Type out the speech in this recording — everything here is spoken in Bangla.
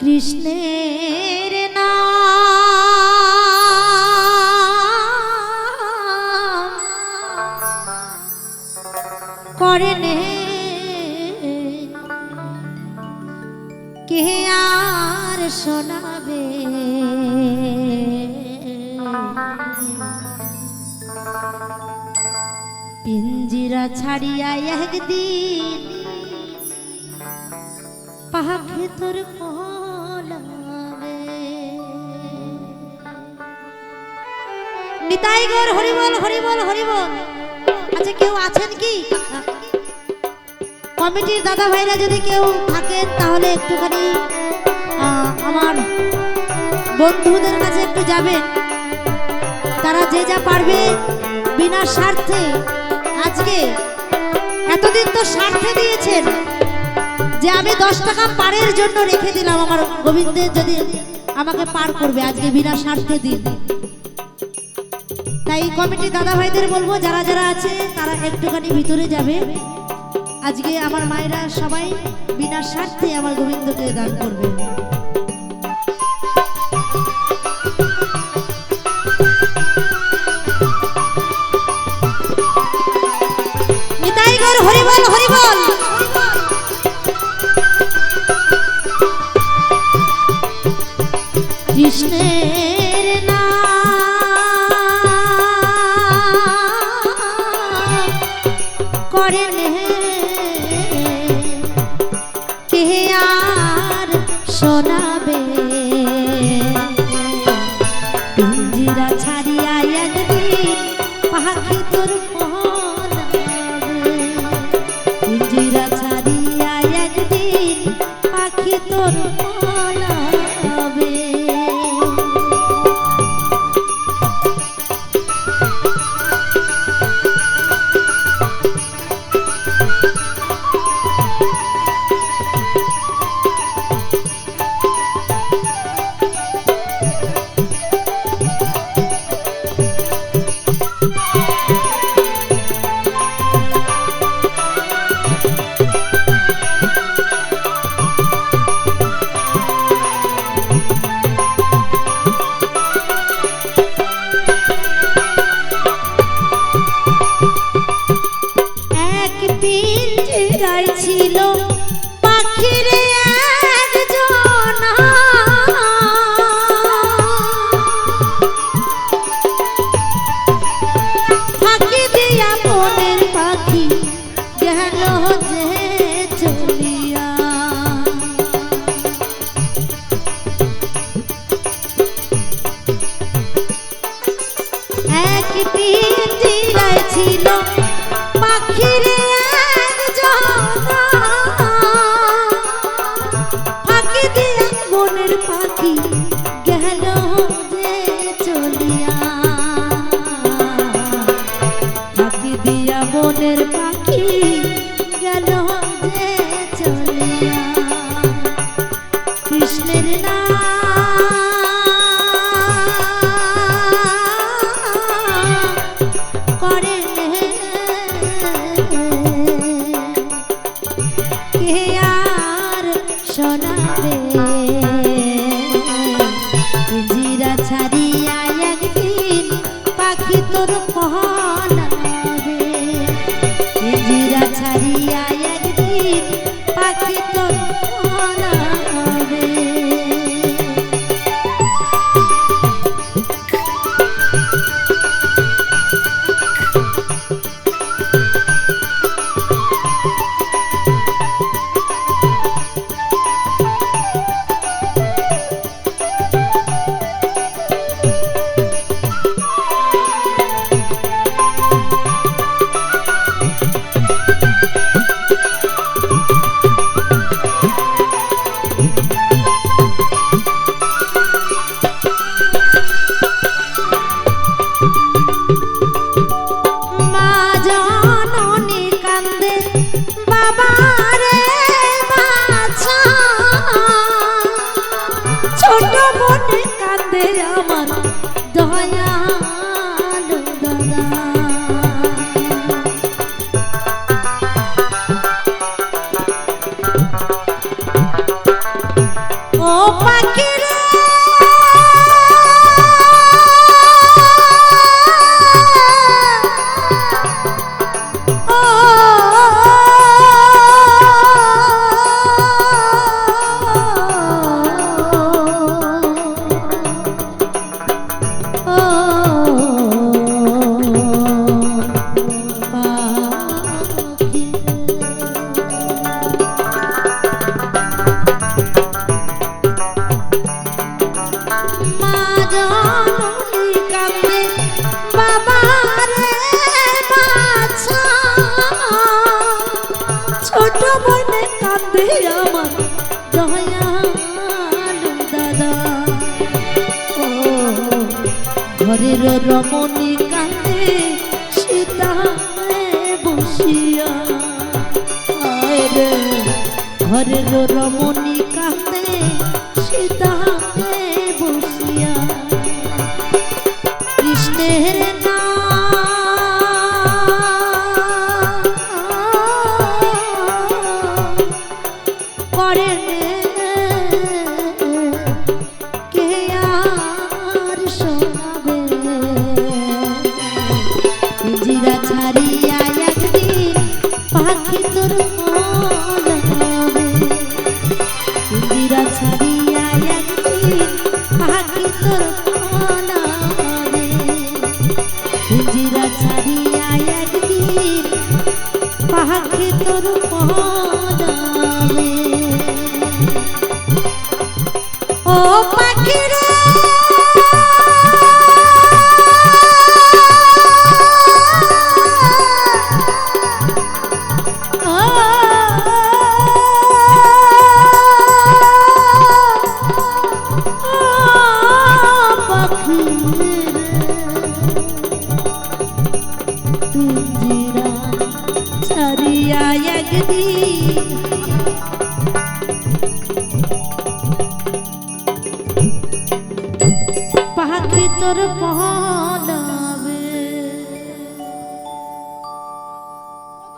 কৃষ্ণের নাম করেন কে আর শোনাবে? পিঞ্জিরা ছাড়িয়া একদিন পাখি তোর পলাবে নিতাই গর হরিবল হরিবল হরিবল। আচ্ছা কেউ আছেন কি? কমিটির দাদা ভাইরা যদি কেউ থাকেন, তাহলে একটুখানি আমার বন্ধুদের কাছে একটু যাবেন। তারা যে যা পারবে বিনা স্বার্থে। আজকে এতদিন তো স্বার্থে দিয়েছেন। যে আমি দশ টাকা পারের জন্য রেখে দিলাম আমার গোবিন্দের যদি আমাকে পার করবে, আজকে বিনা স্বার্থে দিন। তাই কমিটি দাদা ভাইদের বলব, যারা যারা আছে, তারা একটুখানি ভিতরে যাবে। আজকে আমার মায়েরা সবাই বিনা স্বার্থে আমার গোবিন্দকে দান করবে। হরিবল হরিবল! করেন কে আর শোনাবে? পিঞ্জিরা ছাড়িয়া একদিন পাখি তোর পিঞ্জিরায় ছিল। পাখির ফাঁকি দিয়া পাখি গেল। শোনাবে জিরা ঘরের রমণী কাঁদে সীতা বসিয়া। ঘরের রমণী ছাড়িয়া একদিন পাখি তোর মলাবে জিরা ছাড়িয়া একদিন পাখি তোর মলাবে ও Thank you.